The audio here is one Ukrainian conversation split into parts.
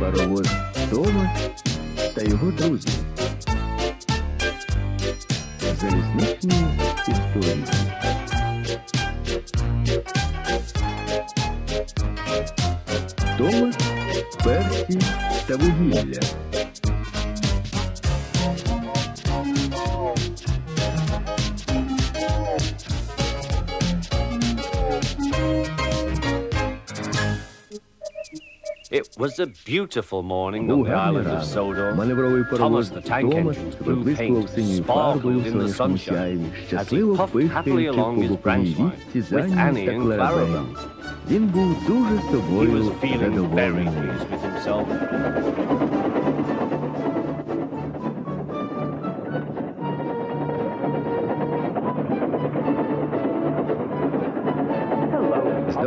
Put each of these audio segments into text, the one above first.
Паровоз Томас та його друзі. Залізничні історії. Томас, Персі та вугілля. It was a beautiful morning on the island of Sodor. Thomas the tank engine's blue paint sparkled in the sunshine as he puffed happily along his branch line with Annie and Clarabelle. He was feeling very pleased with himself.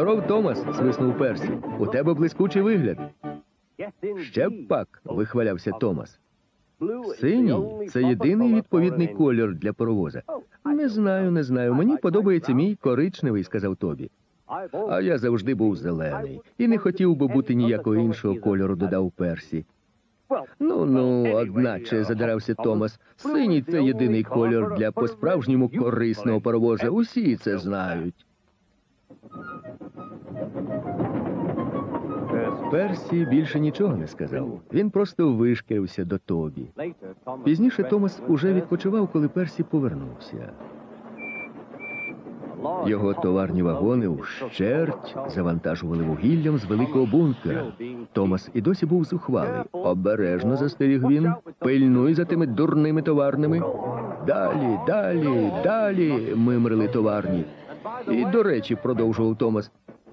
Здоров, Томас, свиснув Персі. У тебе блискучий вигляд. Ще б пак, вихвалявся Томас. Синій це єдиний відповідний колір для паровоза. Не знаю, не знаю. Мені подобається мій коричневий, сказав Тобі. А я завжди був зелений і не хотів би бути ніякого іншого кольору, додав Персі. Ну, ну, одначе, задирався Томас. Синій це єдиний колір для по-справжньому корисного паровоза. Усі це знають. Персі більше нічого не сказав. Він просто вишкався до Тобі. Пізніше Томас уже відпочивав, коли Персі повернувся. Його товарні вагони вщерть завантажували вугіллям з великого бункера. Томас і досі був зухвалий. Обережно застеріг він. Пильнуй за тими дурними товарними. Далі, далі, далі. мимрили товарні. І, до речі, продовжував Томас.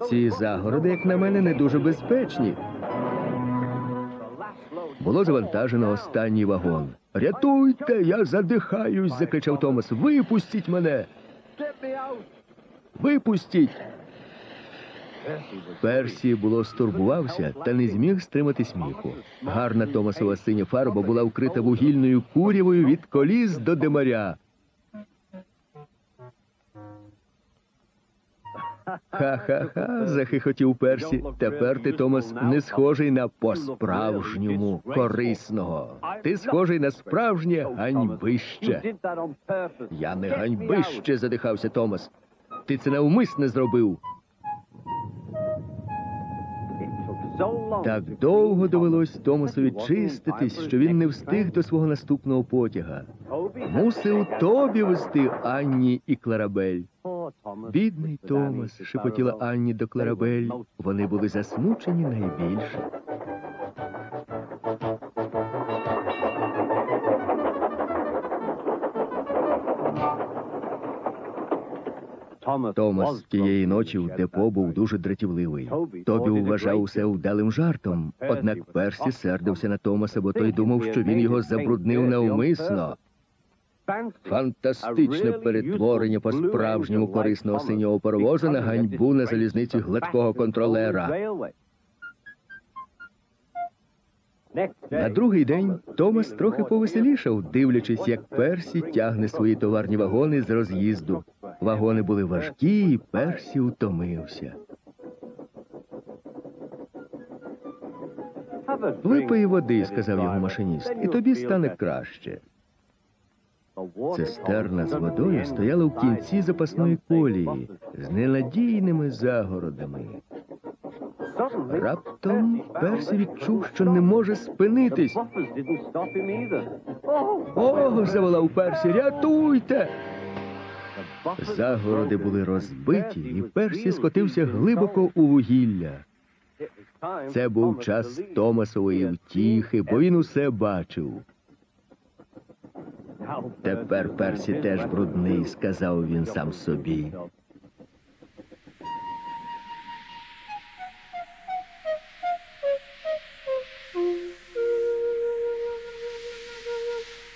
Ці загороди, як на мене, не дуже безпечні. Було завантажено останній вагон. Рятуйте, я задихаюсь, закричав Томас. Випустіть мене. Випустіть. Персі було стурбувався та не зміг стримати сміху. Гарна Томасова синя фарба була вкрита вугільною курявою від коліс до демаря. Ха-ха-ха, захихотів Персі. Тепер ти, Томас, не схожий на по-справжньому корисного. Ти схожий на справжнє ганьбище. Я не ганьбище, задихався Томас. Ти це навмисне зробив. Так довго довелось Томасові чиститись, що він не встиг до свого наступного потяга. Мусив тобі вести Анні і Кларабель. Бідний Томас, шепотіла Анні до Кларабель. Вони були засмучені найбільше. Томас тієї ночі в депо був дуже дратівливий. Тобі вважав усе вдалим жартом. Однак Персі сердився на Томаса, бо той думав, що він його забруднив навмисно. Фантастичне перетворення по справжньому корисного синього паровоза на ганьбу на залізниці гладкого контролера. На другий день Томас трохи повеселішав, дивлячись, як Персі тягне свої товарні вагони з роз'їзду. Вагони були важкі, і Персі утомився. Випий води, сказав його машиніст, і тобі стане краще. Цистерна з водою стояла в кінці запасної колії з ненадійними загородами. Раптом Персі відчув, що не може спинитись. О, заволав Персі, рятуйте! Загороди були розбиті, і Персі скотився глибоко у вугілля. Це був час Томасової втіхи, бо він усе бачив. Тепер Персі теж брудний, сказав він сам собі.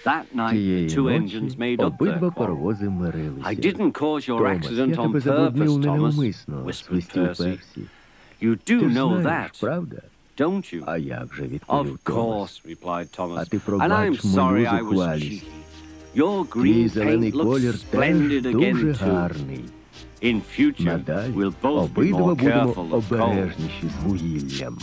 That night, the Тієї two ночі engines made up their обидва quarrel. паровози мирилися. I didn't cause your Томас, accident я on тебе purpose, забруднив Thomas, ненавмисно, whispered свистів Percy. Персі. You Ти do ж know знаєш, that, правда? don't you? А як же відповів Of Томас? course, replied А Thomas. ти And I'm пробач sorry мою I was зухвалість. cheeky. Your Твій green зелений paint looks колір splendid теж again дуже too. гарний. In future, Надалі we'll both be обидва more будемо careful of coal. обережніші з вугіллям.